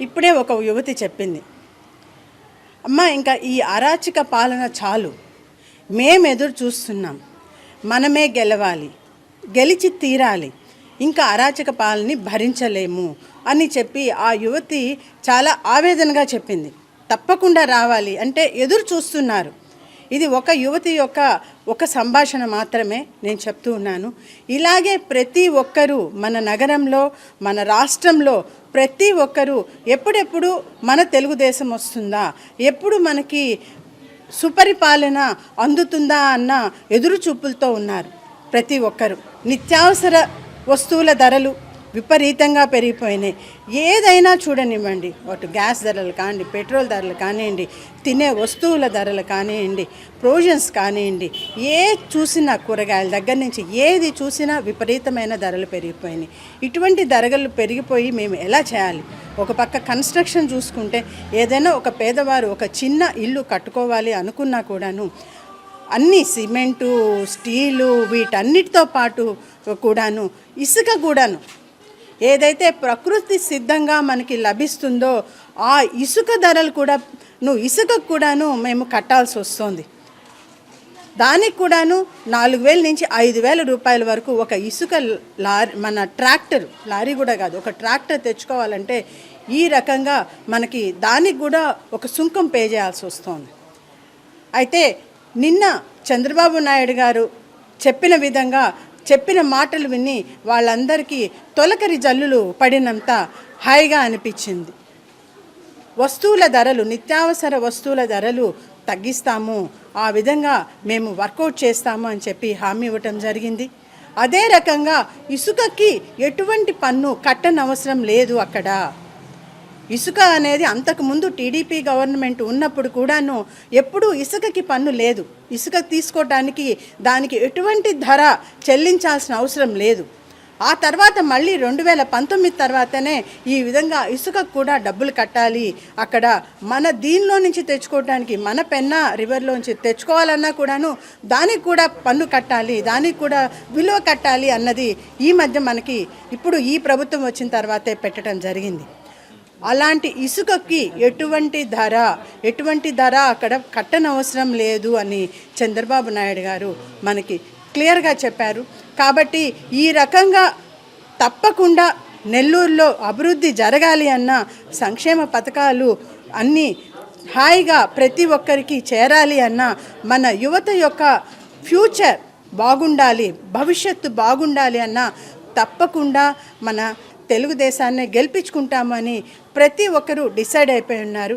ఇప్పుడే ఒక యువతి చెప్పింది అమ్మ ఇంకా ఈ అరాచక పాలన చాలు. మేము ఎదురు చూస్తున్నాం. మనమే గెలవాలి. గెలిచి తీరాలి. ఇంకా అరాచక పాలని భరించలేము అని చెప్పి ఆ యువతి చాలా ఆవేదనగా చెప్పింది. తప్పకుండా రావాలి. అంటే ఎదురు చూస్తున్నారు. ఇది ఒక యువతి యొక్క ఒక సంభాషణ మాత్రమే నేను చెప్తూ ఉన్నాను. ఇలాగే ప్రతి ఒక్కరూ మన నగరంలో మన రాష్ట్రంలో ప్రతి ఒక్కరూ ఎప్పుడెప్పుడు మన తెలుగుదేశం వస్తుందా? ఎప్పుడు మనకి సుపరిపాలన అందుతుందా అన్న ఎదురు చూపులతో ఉన్నారు ప్రతి ఒక్కరు. నిత్యావసర వస్తువుల ధరలు విపరీతంగా పెరిగిపోయినాయి. ఏదైనా చూడనివ్వండి. అటు గ్యాస్ ధరలు కానివ్వండి పెట్రోల్ ధరలు కానివ్వండి తినే వస్తువుల ధరలు కానివ్వండి ప్రొవిజన్స్ కానివ్వండి ఏ చూసినా కూరగాయల దగ్గర నుంచి ఏది చూసినా విపరీతమైన ధరలు పెరిగిపోయినాయి. ఇటువంటి ధరలు పెరిగిపోయి మేము ఎలా చేయాలి? ఒక పక్క కన్స్ట్రక్షన్ చూసుకుంటే ఏదైనా ఒక పేదవారు ఒక చిన్న ఇల్లు కట్టుకోవాలి అనుకున్నా కూడాను అన్ని సిమెంటు స్టీలు వీటన్నిటితో పాటు కూడాను ఇసుక కూడాను ఏదైతే ప్రకృతి సిద్ధంగా మనకి లభిస్తుందో ఆ ఇసుక ధరలు కూడా నువ్వు ఇసుక కూడాను మేము కట్టాల్సి వస్తుంది. దానికి కూడాను నాలుగు వేల నుంచి ఐదు వేల రూపాయల వరకు ఒక ఇసుక లారీ మన ట్రాక్టర్ లారీ కూడా కాదు ఒక ట్రాక్టర్ తెచ్చుకోవాలంటే ఈ రకంగా మనకి దానికి కూడా ఒక సుంకం పే చేయాల్సి వస్తుంది. అయితే నిన్న చంద్రబాబు నాయుడు గారు చెప్పిన విధంగా చెప్పిన మాటలు విని వాళ్ళందరికీ తొలకరి జల్లులు పడినంత హాయిగా అనిపించింది. వస్తువుల ధరలు నిత్యావసర వస్తువుల ధరలు తగ్గిస్తాము ఆ విధంగా మేము వర్కౌట్ చేస్తాము అని చెప్పి హామీ ఇవ్వటం జరిగింది. అదే రకంగా ఇసుకకి ఎటువంటి పన్ను కట్టనవసరం లేదు అక్కడ. ఇసుక అనేది అంతకుముందు టీడీపీ గవర్నమెంట్ ఉన్నప్పుడు కూడాను ఎప్పుడూ ఇసుకకి పన్ను లేదు. ఇసుక తీసుకోవటానికి దానికి ఎటువంటి ధర చెల్లించాల్సిన అవసరం లేదు. ఆ తర్వాత మళ్ళీ రెండు వేల పంతొమ్మిది తర్వాతనే ఈ విధంగా ఇసుకకు కూడా డబ్బులు కట్టాలి. అక్కడ మన దీనిలో నుంచి తెచ్చుకోవడానికి మన పెన్న రివర్లోంచి తెచ్చుకోవాలన్నా కూడాను దానికి కూడా పన్ను కట్టాలి దానికి కూడా విలువ కట్టాలి అన్నది ఈ మధ్య మనకి ఇప్పుడు ఈ ప్రభుత్వం వచ్చిన తర్వాతే పెట్టడం జరిగింది. అలాంటి ఇసుకకి ఎటువంటి ధర ఎటువంటి ధర అక్కడ కట్టనవసరం లేదు అని చంద్రబాబు నాయుడు గారు మనకి క్లియర్గా చెప్పారు. కాబట్టి ఈ రకంగా తప్పకుండా నెల్లూరులో అభివృద్ధి జరగాలి అన్న సంక్షేమ పథకాలు అన్నీ హాయిగా ప్రతి ఒక్కరికి చేరాలి అన్న మన యువత యొక్క ఫ్యూచర్ బాగుండాలి భవిష్యత్తు బాగుండాలి అన్న తప్పకుండా మన తెలుగుదేశాన్ని గెలిపించుకుంటామని ప్రతి ఒక్కరూ డిసైడ్ అయిపోయి ఉన్నారు.